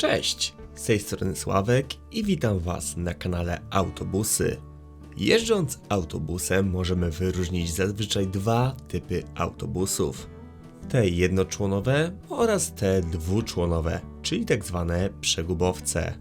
Cześć, z tej strony Sławek i witam Was na kanale Autobusy. Jeżdżąc autobusem możemy wyróżnić zazwyczaj dwa typy autobusów. Te jednoczłonowe oraz te dwuczłonowe, czyli tak zwane przegubowce.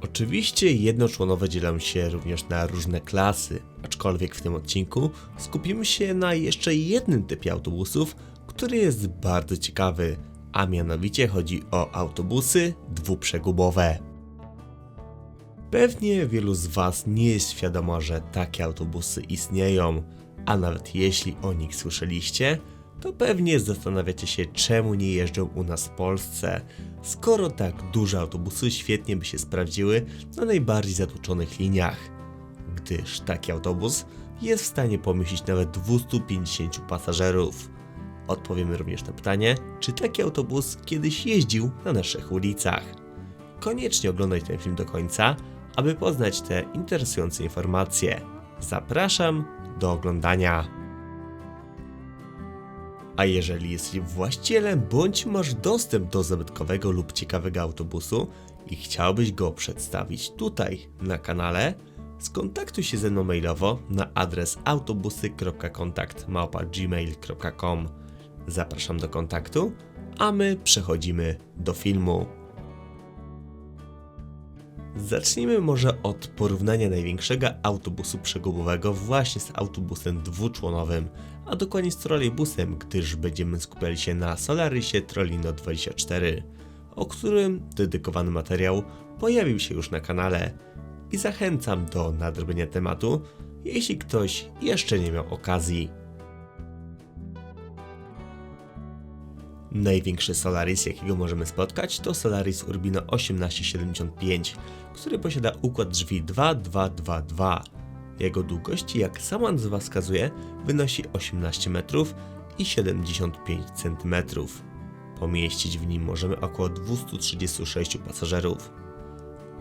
Oczywiście jednoczłonowe dzielą się również na różne klasy, aczkolwiek w tym odcinku skupimy się na jeszcze jednym typie autobusów, który jest bardzo ciekawy, a mianowicie chodzi o autobusy dwuprzegubowe. Pewnie wielu z Was nie jest świadomo, że takie autobusy istnieją, a nawet jeśli o nich słyszeliście, to pewnie zastanawiacie się, czemu nie jeżdżą u nas w Polsce, skoro tak duże autobusy świetnie by się sprawdziły na najbardziej zatłoczonych liniach. Gdyż taki autobus jest w stanie pomieścić nawet 250 pasażerów. Odpowiemy również na pytanie, czy taki autobus kiedyś jeździł na naszych ulicach. Koniecznie oglądaj ten film do końca, aby poznać te interesujące informacje. Zapraszam do oglądania. A jeżeli jesteś właścicielem bądź masz dostęp do zabytkowego lub ciekawego autobusu i chciałbyś go przedstawić tutaj na kanale, skontaktuj się ze mną mailowo na adres autobusy.kontakt@gmail.com. Zapraszam do kontaktu, a my przechodzimy do filmu. Zacznijmy może od porównania największego autobusu przegubowego właśnie z autobusem dwuczłonowym, a dokładnie z trolejbusem, gdyż będziemy skupiali się na Solarisie Trolino 24, o którym dedykowany materiał pojawił się już na kanale i zachęcam do nadrobienia tematu, jeśli ktoś jeszcze nie miał okazji. Największy Solaris, jakiego możemy spotkać, to Solaris Urbino 1875, który posiada układ drzwi 2222. Jego długość, jak sama nazwa wskazuje, wynosi 18 metrów i 75 cm. Pomieścić w nim możemy około 236 pasażerów.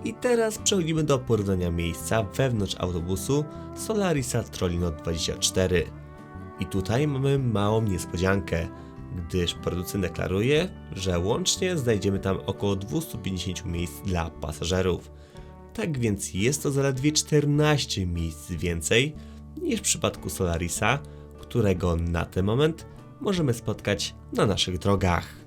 I teraz przechodzimy do porównania miejsca wewnątrz autobusu Solarisa Trolino 24. I tutaj mamy małą niespodziankę, gdyż producent deklaruje, że łącznie znajdziemy tam około 250 miejsc dla pasażerów. Tak więc jest to zaledwie 14 miejsc więcej niż w przypadku Solarisa, którego na ten moment możemy spotkać na naszych drogach.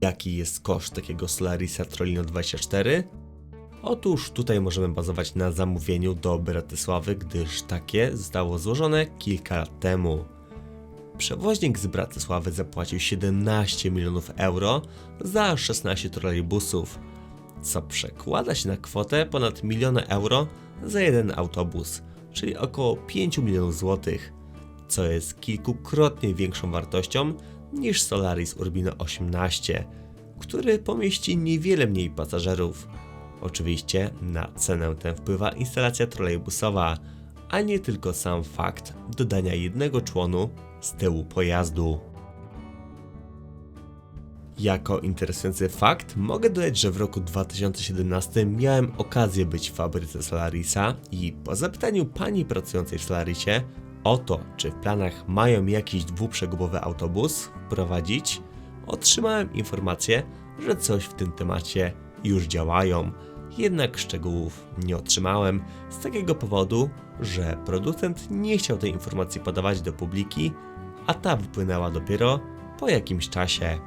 Jaki jest koszt takiego Solarisa Trolino 24? Otóż tutaj możemy bazować na zamówieniu do Bratysławy, gdyż takie zostało złożone kilka lat temu. Przewoźnik z Bratysławy zapłacił 17 milionów euro za 16 trolejbusów, co przekłada się na kwotę ponad miliona euro za jeden autobus, czyli około 5 milionów złotych, co jest kilkukrotnie większą wartością niż Solaris Urbino 18, który pomieści niewiele mniej pasażerów. Oczywiście na cenę tę wpływa instalacja trolejbusowa, a nie tylko sam fakt dodania jednego członu z tyłu pojazdu. Jako interesujący fakt mogę dodać, że w roku 2017 miałem okazję być w fabryce Solarisa i po zapytaniu pani pracującej w Solarisie o to, czy w planach mają jakiś dwuprzegubowy autobus wprowadzić, otrzymałem informację, że coś w tym temacie już działają. Jednak szczegółów nie otrzymałem z takiego powodu, że producent nie chciał tej informacji podawać do publiki, a ta wypłynęła dopiero po jakimś czasie.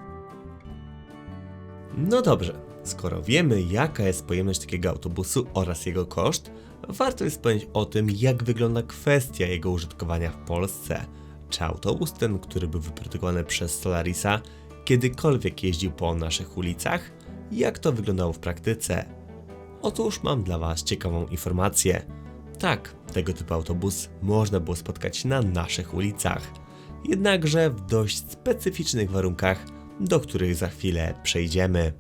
No dobrze, skoro wiemy jaka jest pojemność takiego autobusu oraz jego koszt, warto jest wspomnieć o tym, jak wygląda kwestia jego użytkowania w Polsce. Czy autobus ten, który był wyprodukowany przez Solarisa, kiedykolwiek jeździł po naszych ulicach? Jak to wyglądało w praktyce? Otóż mam dla Was ciekawą informację. Tak, tego typu autobus można było spotkać na naszych ulicach, jednakże w dość specyficznych warunkach, do których za chwilę przejdziemy.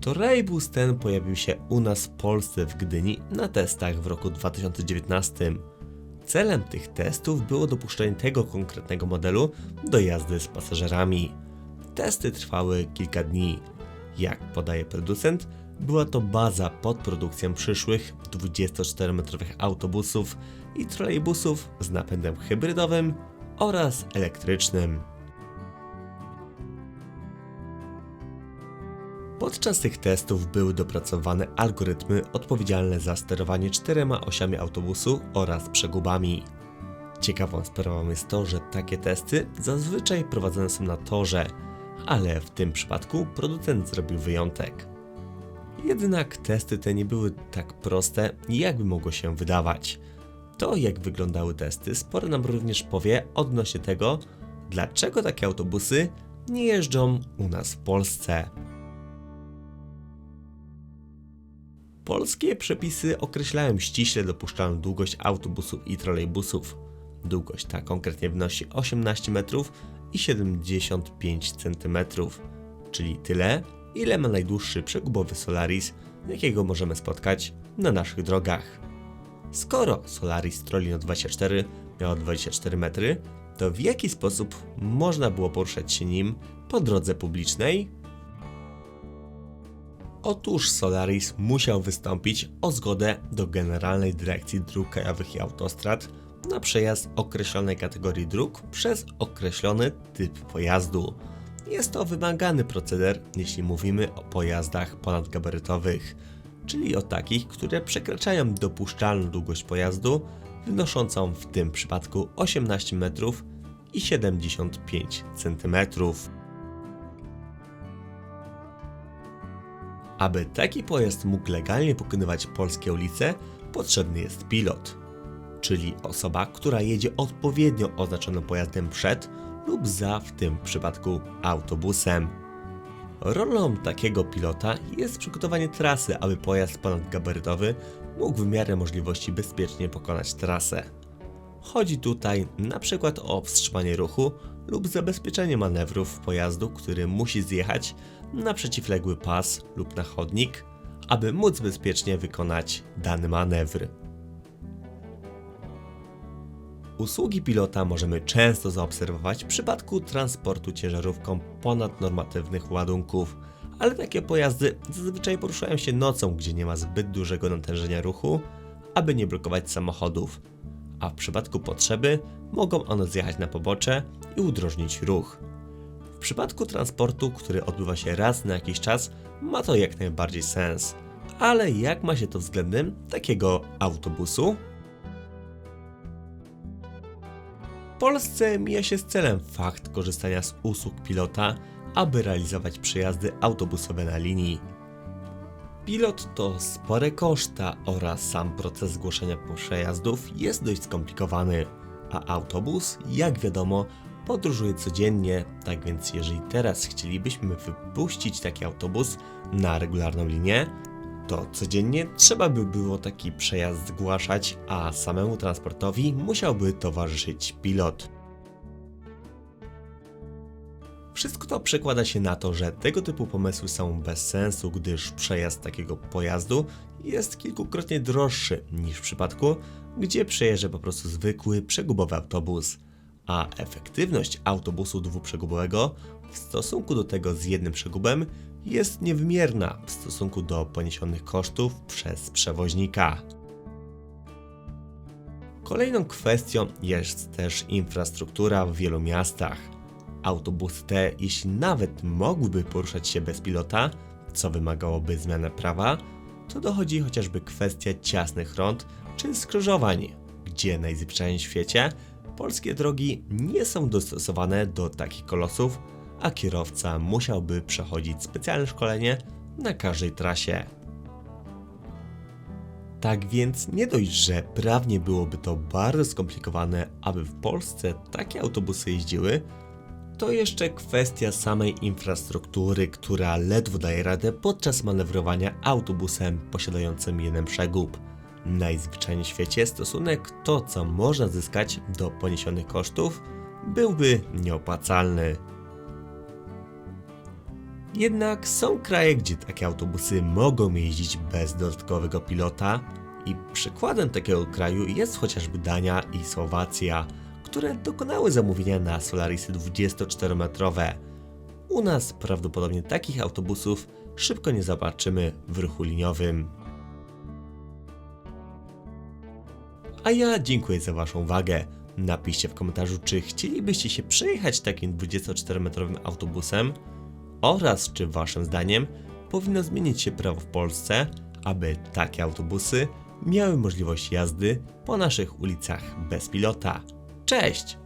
Trolejbus ten pojawił się u nas w Polsce w Gdyni na testach w roku 2019. Celem tych testów było dopuszczenie tego konkretnego modelu do jazdy z pasażerami. Testy trwały kilka dni. Jak podaje producent, była to baza pod produkcją przyszłych 24-metrowych autobusów i trolejbusów z napędem hybrydowym oraz elektrycznym. Podczas tych testów były dopracowane algorytmy odpowiedzialne za sterowanie czterema osiami autobusu oraz przegubami. Ciekawą sprawą jest to, że takie testy zazwyczaj prowadzone są na torze, ale w tym przypadku producent zrobił wyjątek. Jednak testy te nie były tak proste, jakby mogło się wydawać. To, jak wyglądały testy, sporo nam również powie odnośnie tego, dlaczego takie autobusy nie jeżdżą u nas w Polsce. Polskie przepisy określają ściśle dopuszczalną długość autobusów i trolejbusów. Długość ta konkretnie wynosi 18 metrów 75 cm, czyli tyle, ile ma najdłuższy przegubowy Solaris, jakiego możemy spotkać na naszych drogach. Skoro Solaris Trollino 24 miało 24 metry, to w jaki sposób można było poruszać się nim po drodze publicznej? Otóż Solaris musiał wystąpić o zgodę do Generalnej Dyrekcji Dróg Krajowych i Autostrad na przejazd określonej kategorii dróg przez określony typ pojazdu. Jest to wymagany proceder, jeśli mówimy o pojazdach ponadgabarytowych, czyli o takich, które przekraczają dopuszczalną długość pojazdu, wynoszącą w tym przypadku 18 metrów i 75 centymetrów. Aby taki pojazd mógł legalnie pokonywać polskie ulice, potrzebny jest pilot, czyli osoba, która jedzie odpowiednio oznaczonym pojazdem przed lub za, w tym przypadku, autobusem. Rolą takiego pilota jest przygotowanie trasy, aby pojazd ponadgabarytowy mógł w miarę możliwości bezpiecznie pokonać trasę. Chodzi tutaj na przykład o wstrzymanie ruchu lub zabezpieczenie manewrów pojazdu, który musi zjechać na przeciwległy pas lub na chodnik, aby móc bezpiecznie wykonać dany manewr. Usługi pilota możemy często zaobserwować w przypadku transportu ciężarówką ponadnormatywnych ładunków, ale takie pojazdy zazwyczaj poruszają się nocą, gdzie nie ma zbyt dużego natężenia ruchu, aby nie blokować samochodów, a w przypadku potrzeby mogą one zjechać na pobocze i udrożnić ruch. W przypadku transportu, który odbywa się raz na jakiś czas, ma to jak najbardziej sens. Ale jak ma się to względem takiego autobusu? Polsce mija się z celem fakt korzystania z usług pilota, aby realizować przejazdy autobusowe na linii. Pilot to spore koszta oraz sam proces zgłoszenia przejazdów jest dość skomplikowany, a autobus, jak wiadomo, podróżuje codziennie, tak więc jeżeli teraz chcielibyśmy wypuścić taki autobus na regularną linię, to codziennie trzeba by było taki przejazd zgłaszać, a samemu transportowi musiałby towarzyszyć pilot. Wszystko to przekłada się na to, że tego typu pomysły są bez sensu, gdyż przejazd takiego pojazdu jest kilkukrotnie droższy niż w przypadku, gdzie przejeżdża po prostu zwykły przegubowy autobus, a efektywność autobusu dwuprzegubowego w stosunku do tego z jednym przegubem jest niewymierna w stosunku do poniesionych kosztów przez przewoźnika. Kolejną kwestią jest też infrastruktura w wielu miastach. Autobusy te, jeśli nawet mogłyby poruszać się bez pilota, co wymagałoby zmiany prawa, to dochodzi chociażby kwestia ciasnych rond czy skrzyżowań, gdzie najzwyczajniej w świecie polskie drogi nie są dostosowane do takich kolosów, a kierowca musiałby przechodzić specjalne szkolenie na każdej trasie. Tak więc nie dość, że prawnie byłoby to bardzo skomplikowane, aby w Polsce takie autobusy jeździły, to jeszcze kwestia samej infrastruktury, która ledwo daje radę podczas manewrowania autobusem posiadającym jeden przegub. Najzwyczajniej w świecie stosunek to, co można zyskać do poniesionych kosztów, byłby nieopłacalny. Jednak są kraje, gdzie takie autobusy mogą jeździć bez dodatkowego pilota i przykładem takiego kraju jest chociażby Dania i Słowacja, które dokonały zamówienia na Solarisy 24-metrowe. U nas prawdopodobnie takich autobusów szybko nie zobaczymy w ruchu liniowym. A ja dziękuję za Waszą uwagę. Napiszcie w komentarzu, czy chcielibyście się przejechać takim 24-metrowym autobusem oraz czy waszym zdaniem powinno zmienić się prawo w Polsce, aby takie autobusy miały możliwość jazdy po naszych ulicach bez pilota. Cześć!